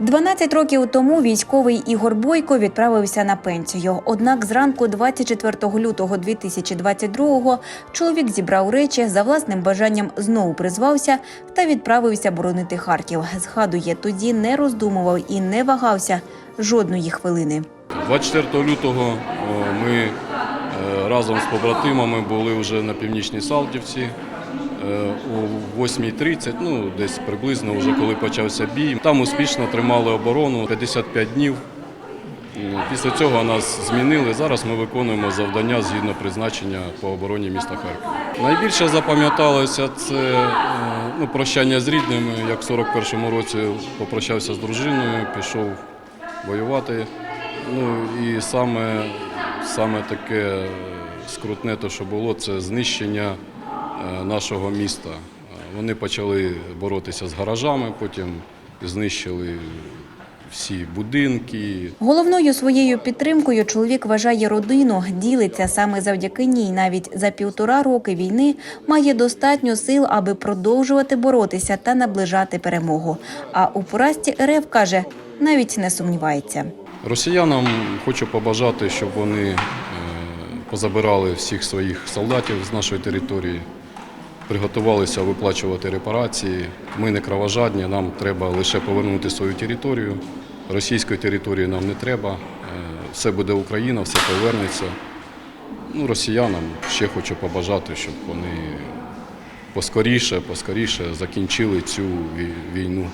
12 років тому військовий Ігор Бойко відправився на пенсію. Однак зранку 24 лютого 2022-го чоловік зібрав речі за власним бажанням знову призвався та відправився боронити Харків. Згадує, тоді не роздумував і не вагався жодної хвилини. 24 лютого ми е, разом з побратимами були вже на північній Салтівці. Е, О 8.30, ну десь приблизно, вже коли почався бій. Там успішно тримали оборону 55 днів. Е, Після цього нас змінили. Зараз ми виконуємо завдання згідно призначення по обороні міста Харкова. Найбільше запам'яталося це е, ну, прощання з рідними. Як в 41-му році попрощався з дружиною, пішов воювати. Ну і саме, саме таке скрутне, то, що було, це знищення е, нашого міста. Е, Вони почали боротися з гаражами, потім знищили всі будинки, Головною своєю підтримкою чоловік вважає родину, ділиться саме завдяки ній. Навіть за півтора роки війни має достатньо сил, аби продовжувати боротися та наближати перемогу. А у поразці РФ каже, навіть не сумнівається. Росіянам хочу побажати, щоб вони е, позабирали всіх своїх солдатів з нашої території, приготувалися виплачувати репарації. Ми не кровожадні, нам треба лише повернути свою територію. Російської території нам не треба. Е, Все буде Україна, все повернеться. Ну, росіянам ще хочу побажати, щоб вони поскоріше, поскоріше закінчили цю війну.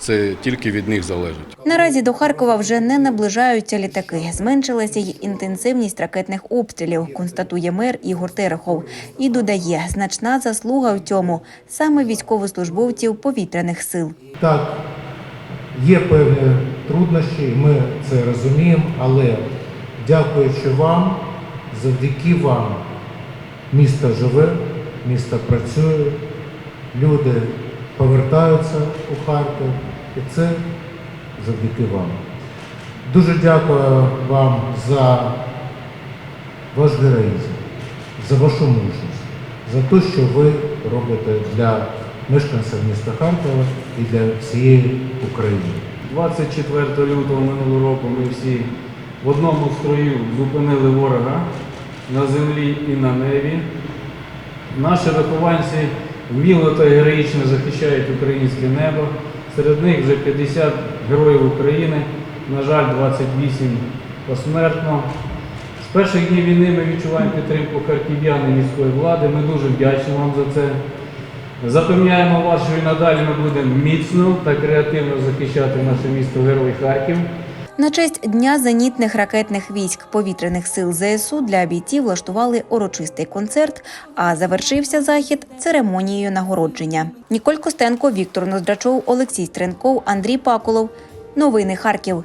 Це тільки від них залежить. Наразі до Харкова вже не наближаються літаки. Зменшилася й інтенсивність ракетних обстрілів, констатує мер Ігор Терехов. І додає, значна заслуга в цьому саме військовослужбовців повітряних сил. Так, є певні труднощі, ми це розуміємо, але дякуючи вам, завдяки вам місто живе, місто працює, люди повертаються у Харків, і це завдяки вам. Дуже дякую вам за ваш героїзм, за вашу мужність, за те, що ви робите для мешканців міста Харкова і для всієї України. 24 лютого минулого року ми всі в одному строю зупинили ворога на землі і на небі. Наші вихованці вміло та героїчно захищають українське небо. Серед них вже 50 героїв України, на жаль, 28 посмертно. З перших днів війни ми відчуваємо підтримку харків'ян і міської влади. Ми дуже вдячні вам за це. Запевняємо вас, що і надалі ми будемо міцно та креативно захищати наше місто Герой Харків. На честь Дня зенітних ракетних військ повітряних сил ЗСУ для бійців влаштували урочистий концерт, а завершився захід церемонією нагородження. Ніколь Костенко, Віктор Ноздрачов, Олексій Стренков, Андрій Паколов. Новини Харків.